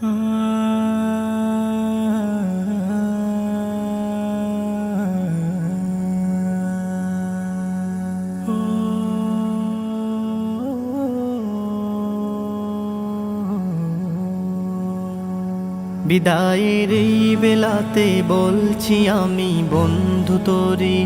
বিদায়ের এই বেলাতে বলছি আমি বন্ধু তোরে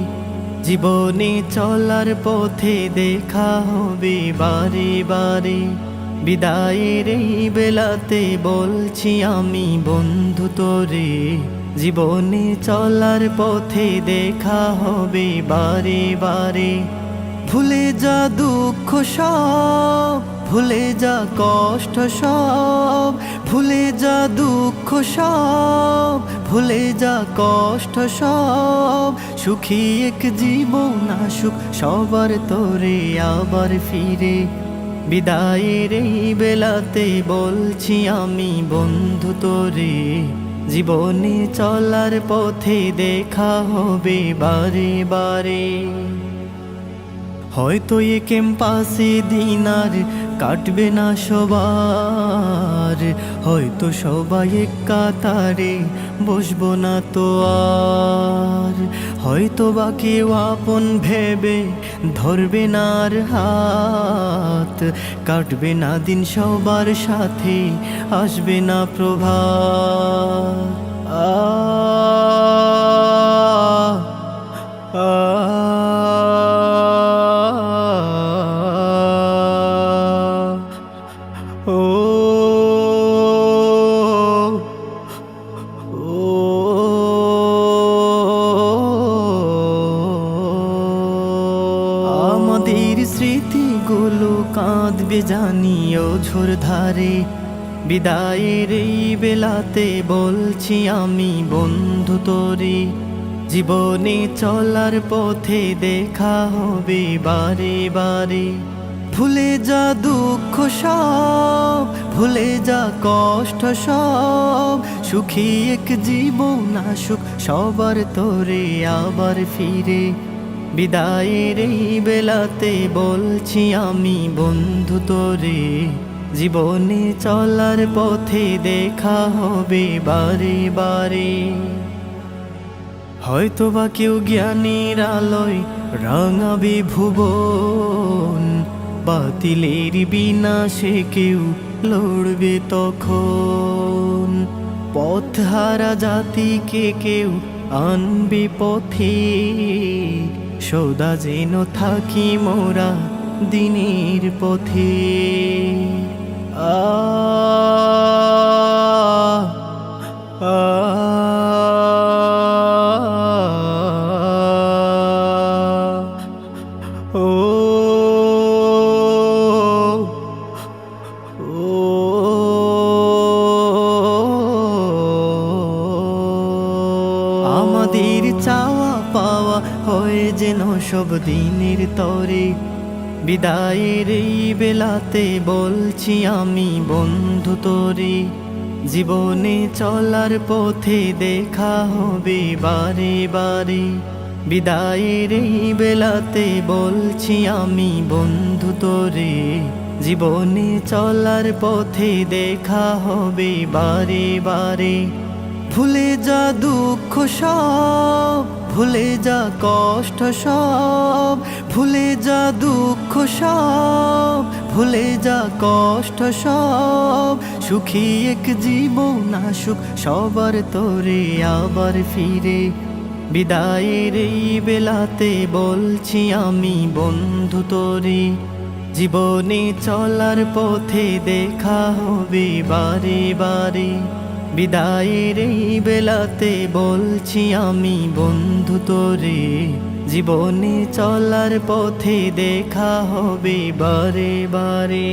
জীবনে চলার পথে দেখা হবে বারে বারে। বিদায়ের এই বেলাতে বলছি আমি, বন্ধু তোরে, জীবনে চলার পথে দেখা হবে বারে বারে। ভুলে যা দুঃখ সব, ভুলে যা কষ্ট সব, ভুলে যা দুঃখ সব, ভুলে যা কষ্ট সব। সুখী এক জীবন আসুক সবার তোরে আবার ফিরে। বিদায়ের এই বেলাতে বলছি আমি, বন্ধু তোরে, জীবনে চলার পথে দেখা হবে বারে বারে। হয়তো এ ক্যাম্পাসে দিন আর কাটবে না সবার, হয়তো সবাই এক কাতারে বসবো না তো আর। হয়তো বা কেউ আপন ভেবে ধরবে না হাত, কাটবে না দিন সবার সাথে, আসবে না প্রভা আ আমাদের স্মৃতিগুলো কাঁদবে জানিও ঝোর ধারে বিদায়ের এই বেলাতে বলছি আমি, বন্ধু তোরে, জীবনে চলার পথে দেখা হবে বারে বারে। ভুলে যা দুঃখ সব, ভুলে যা কষ্ট সব, সুখী এক জীবন আসুক সবার তোরে আবার ফিরে। বিদায়ের এই বেলাতে বলছি আমি, বন্ধু তোরে, জীবনে চলার পথে দেখা হবে বারে বারে। হয়তো বা কেউ জ্ঞানের আলোয় রাঙাবে ভুবন, বাতিলের বিনাশে কেউ লড়বে তখন। পথ হারা জাতিকে কেউ আনবে পথে সদা যেন থাকি মোরা দিনের পথে আ আমাদের চাওয়া পাওয়া হয়ে যেন সব দিনের তরে। বিদায়ের এই বেলাতে বলছি আমি, বন্ধু তোরে, জীবনে চলার পথে দেখা হবে বারে বারে। বিদায়ের এই বেলাতে বলছি আমি, বন্ধু তোরে, জীবনে চলার পথে দেখা হবে বারে বারে। ভুলে যা দুঃখ সব, ভুলে যা কষ্ট সব, ভুলে যা দুঃখ সব, ভুলে যা কষ্ট সব। সুখী এক জীবন আসুক, সবার তোরে আবার ফিরে। বিদায়ের এই বেলাতে বলছি আমি, বন্ধু তোরে, জীবনে চলার পথে দেখা হবে বারে বারে। বিদায়ের এই বেলাতে বলছি আমি বন্ধু তোরে জীবনে চলার পথে দেখা হবে বারে বারে।